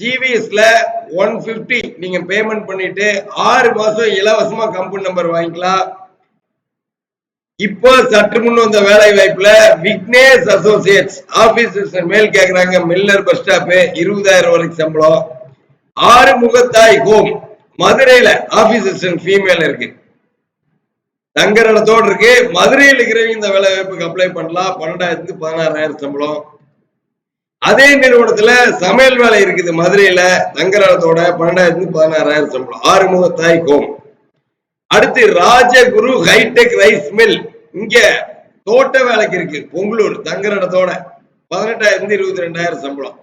ஜிவிஎஸ்ல one fifty நீங்க payment பண்ணிட்டு ஆறு மாசம் இலவசமா கம்பெனி நம்பர் வாங்கிக்கலாம். இப்போ சற்று முன் வந்த வேலை வாய்ப்புல விக்னேஷ் அசோசியேட்ஸ் ஆபீஸ் மேல் கேக்குறாங்க மில்லர் பஸ் ஸ்டாப் இருபதாயிரம் வரைக்கும் சம்பளம். ஆறு முகத்தாய் ஹோம் மதுரையில ஆபீஸ் ஃபீமேல் இருக்கு. தங்குற இடத்தோடு இருக்கு. மதுரையில் இருக்கிறவங்க இந்த வேலை வாய்ப்புக்கு அப்ளை பண்ணலாம். பன்னெண்டாயிரத்து பதினாறாயிரம் சம்பளம். அதே நிறுவனத்துல சமையல் வேலை இருக்குது மதுரையில தங்குற இடத்தோட பதினாறாயிரம் சம்பளம். ஆறுமுக தாய் ஹோம் அடுத்து ராஜகுரு ஹைடெக் ரைஸ் மில். இங்க தோட்ட வேலைக்கு இருக்கு பொங்கலூர் தங்கரடத்தோட இடத்தோட இருபத்தி ரெண்டாயிரம் சம்பளம்.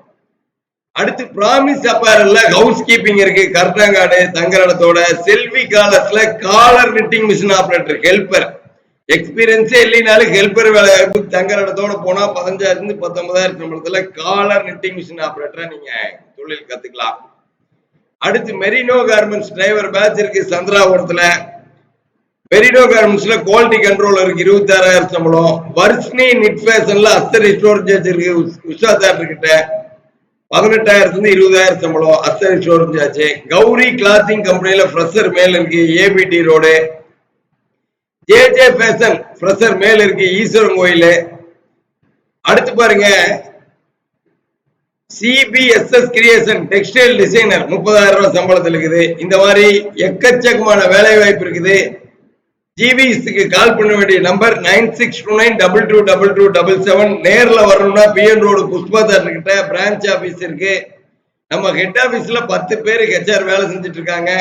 அடுத்து பிராமிஸ் அப்பேரல்ல ஹவுஸ் கீப்பிங் இருக்கு கர்நாகாடு தங்கரடத்தோட இடத்தோட Selvi காலர்ஸ்ல collar knitting machine operator helper எக்ஸ்பீரியன்ஸே இல்லைனாலும் ஹெல்பர் வேலை வாய்ப்பு தங்குற இடத்தோட போனா பதினஞ்சாயிரத்துல இருந்து பத்தொன்பதாயிரம் சம்பளத்துல காலர் நெட்டிங் மிஷின் ஆபரேட்டரா நீங்க தொழில் கத்துக்கலாம். அடுத்து மெரினோ கார்மெண்ட்ஸ் டிரைவர் பேட்ச் இருக்கு சந்திராபுரத்துல. மெரினோ கார்மெண்ட்ஸ்ல குவாலிட்டி கண்ட்ரோல் இருக்கு இருபத்தி ஆறாயிரம் சம்பளம் வர்ஷ்னி நிட் ஃபேஷன்ல அஸ்தர் ஸ்டோரேஜ் இருக்கு உஷா தேட்டர் கிட்ட பதினெட்டாயிரத்துல இருந்து இருபதாயிரம் சம்பளம் அஸ்தர் ஸ்டோரேஜ் ஆச்சு கௌரி கிளாத்திங் கம்பெனில ஃப்ரெஷர் மேல் இருக்கு ABT road J J fashion fresher male இருக்கு ஈஸ்வரன் கோயில். அடுத்து பாருங்க. சிபிஎஸ்எஸ் கிரியேஷன் டெக்ஸ்டைல் டிசைனர் முப்பதாயிரம் ரூபாய் சம்பளத்தில் இருக்குது. இந்த மாதிரி எக்கச்சக்கமான வேலை வாய்ப்பு இருக்குது ஜிபிஎஸ்க்கு கால் பண்ண வேண்டிய number nine six two nine double two double two double seven நேரில் வரணும்னா பிஎன் ரோடு புஷ்பா கிட்ட பிரான்ச் ஆஃபீஸ் இருக்கு. நம்ம ஹெட் ஆஃபீஸில் பத்து பேர் ஹெச்ஆர் வேலை செஞ்சுட்டு இருக்காங்க.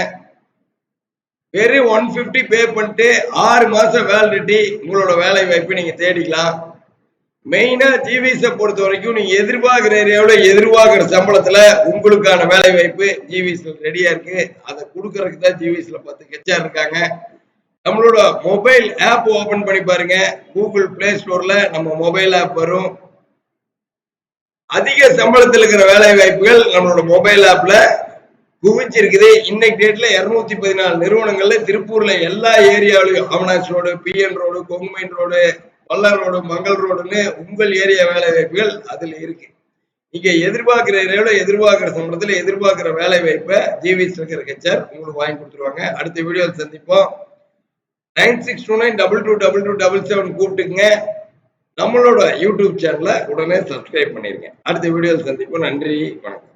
வெறும் ஒன் ஃபிஃப்டி பே பண்ணிட்டு ஆறு மாசம் வேலிடிட்டி உங்களோட வேலை வாய்ப்பு நீங்க தேடிக்கலாம். மெயினா ஜிவிஸை பொறுத்த வரைக்கும் நீங்க எதிர்பார்க்கிற ஏரியாவில் எதிர்பார்க்கிற சம்பளத்துல உங்களுக்கான வேலை வாய்ப்பு ஜிவிஎஸ்ல ரெடியா இருக்கு அதை கொடுக்கறதுக்கு தான் ஜிவிஎஸ்ல பத்து ஹெச்ஆர் இருக்காங்க நம்மளோட மொபைல் ஆப் ஓபன் பண்ணி பாருங்க கூகுள் பிளே ஸ்டோர்ல நம்ம மொபைல் ஆப் வரும் அதிக சம்பளத்தில் இருக்கிற வேலை வாய்ப்புகள் நம்மளோட மொபைல் ஆப்ல குவிச்சிருக்குது இன்னைக்கு டேட்ல இருநூத்தி பதினாலு நிறுவனங்கள்ல திருப்பூர்ல எல்லா ஏரியாவிலையும் Avinashi road PN road Kongu main road வல்லார் ரோடு மங்கள் ரோடுன்னு உங்கள் ஏரியா வேலை வாய்ப்புகள் அதுல இருக்கு. நீங்க எதிர்பார்க்கிற ஏரியாவில எதிர்பார்க்கிற சம்பளத்துல எதிர்பார்க்கிற வேலை வாய்ப்பை ஜிவி இருக்கிற ஹெச்ஆர் உங்களுக்கு வாங்கி கொடுத்துருவாங்க. அடுத்த வீடியோவில் சந்திப்போம். Nine six two nine double two double two double seven கூப்பிட்டுங்க நம்மளோட யூடியூப் சேனலை உடனே சப்ஸ்கிரைப் பண்ணிருங்க. அடுத்த வீடியோவில் சந்திப்போம். நன்றி. வணக்கம்.